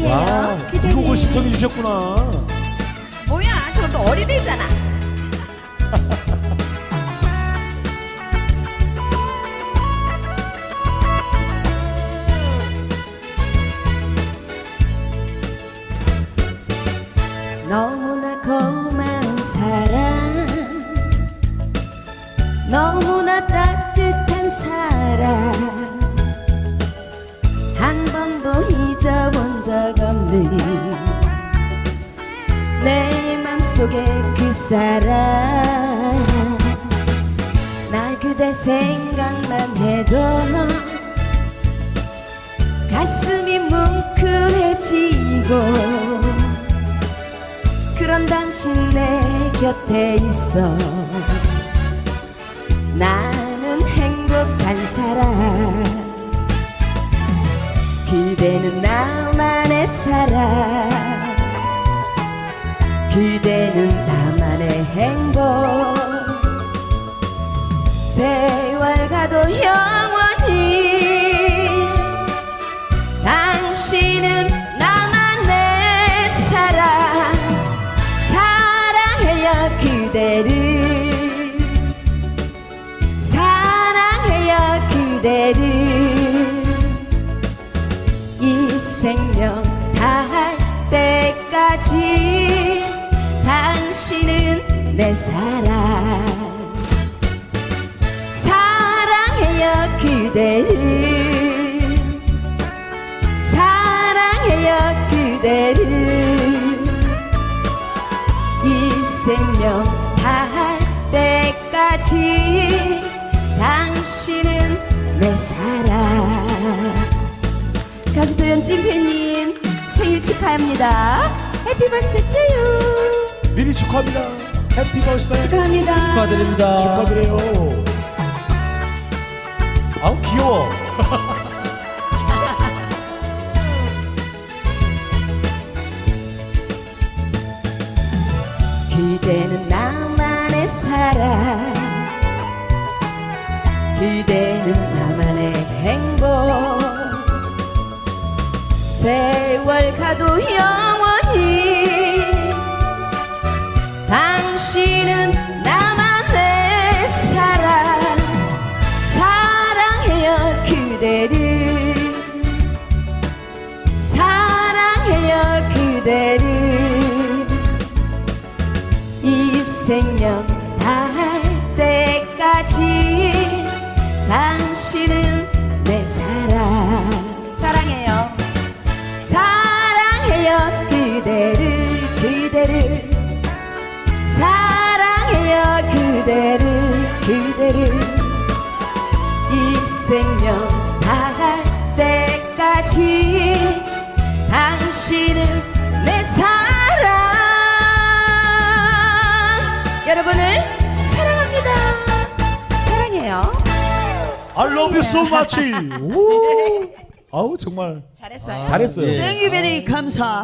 사랑해요. 와, 이 그대를. 곡을 신청해 주셨구나. 뭐야, 저것도 어린애잖아. 너무나 고마운 사랑 너무나 따뜻한 사랑 한 번도 없는 내 맘속에 그 사랑 나 그대 생각만 해도 가슴이 뭉클해지고 그런 당신 내 곁에 있어. 나는 행복한 사람 그대는 나만의 사랑. 그대는 나만의 행복. 세월 가도 영원히 당신은 나만의 사랑. 사랑해요 그대를. 사랑해요 그대를 내 사랑. 사랑해요 그대를. 사랑해요 그대를. 이 생명 다할 때까지 당신은 내 사랑. 가수 도연 찐팬님 생일 축하합니다. 해피 버스데이 투유 미리 축하합니다. 해피 버스데이. 축하합니다 축하드립니다. 축하드려요. 아우 귀여워. 그대는 나만의 사랑 그대는 나만의 행복 세월 가도 영원히 당신은 나만의 사랑. 사랑해요 그대를. 사랑해요 그대를. 이 생명 그대를 그대를 이 생명 다할 때까지 당신은 내 사랑 여러분을 사랑합니다 사랑해요 I love you so much. 오. 아우 정말 잘했어요 잘했어요. 예. 생유베리 감사.